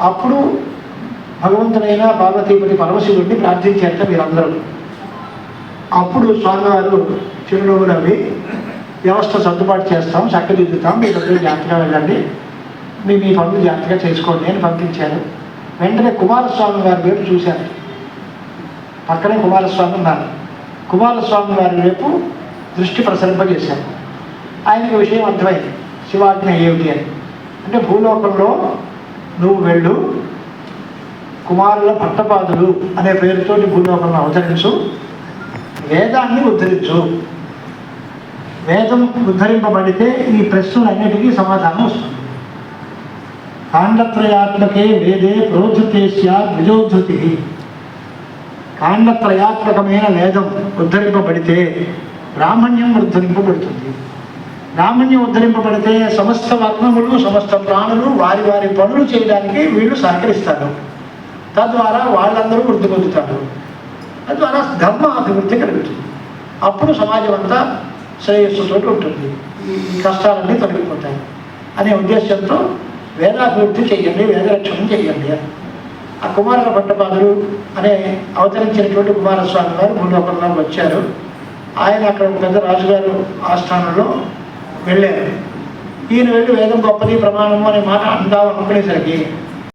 అప్పుడు భగవంతుడైన పార్వతీపతి పరమశివుడిని ప్రార్థించారట మీరందరూ. అప్పుడు స్వామివారు చిరునవ్వులు అవి వ్యవస్థ సర్దుబాటు చేస్తాం చక్కదిద్దుతాం మీరందరూ జాగ్రత్తగా వెళ్ళండి. మీ మీ పనులు జాగ్రత్తగా చేసుకోండి అని పంపించారు. వెంటనే కుమారస్వామి వారి వైపు చూశారు. పక్కనే కుమారస్వామి ఉన్నారు. కుమారస్వామి వారి వైపు దృష్టి ప్రసరింపజేశారు. ఆయనకి విషయం అర్థమైంది. శివాజ్ఞ ఏమిటి అని. అంటే భూలోకంలో నువ్వు వెళ్ళు. కుమారుల పట్టపాదులు అనే పేరుతోటి భూలోకంలో అవతరించు. వేదాన్ని ఉద్ధరించు. వేదం ఉద్ధరింపబడితే ఈ ప్రశ్నలన్నిటికీ సమాధానం వస్తుంది. కాండత్రయాత్మకే వేదే ప్రోధృతే స్యాత్ కాండత్రయాత్మకమైన వేదం ఉద్ధరింపబడితే బ్రాహ్మణ్యం ఉద్ధరింపబడుతుంది. బ్రాహ్మణ్యం ఉద్ధరింపబడితే సమస్త వర్ణములు సమస్త ప్రాణులు వారి వారి పనులు చేయడానికి వీళ్ళు సహకరిస్తారు తద్వారా వాళ్ళందరూ వృద్ధి పొందుతారు. తద్వారా ధర్మ అభివృద్ధి కలుగుతుంది. అప్పుడు సమాజం అంతా శ్రేయస్సుతో ఉంటుంది. ఈ కష్టాలన్నీ తొలగిపోతాయి. అనే ఉద్దేశంతో వేదాభివృద్ధి చేయండి వేదరక్షణం చేయండి ఆ కుమారుల పట్టపాదులు అనే అవతరించినటువంటి కుమారస్వామి గారు భూలోకంలో వచ్చారు. ఆయన అక్కడ పెద్ద రాజుగారు ఆస్థానంలో వెళ్ళారు. ఈయన వెళ్ళి వేదం గొప్పది ప్రమాణము అనే మాట అందాం అనుకునేసరికి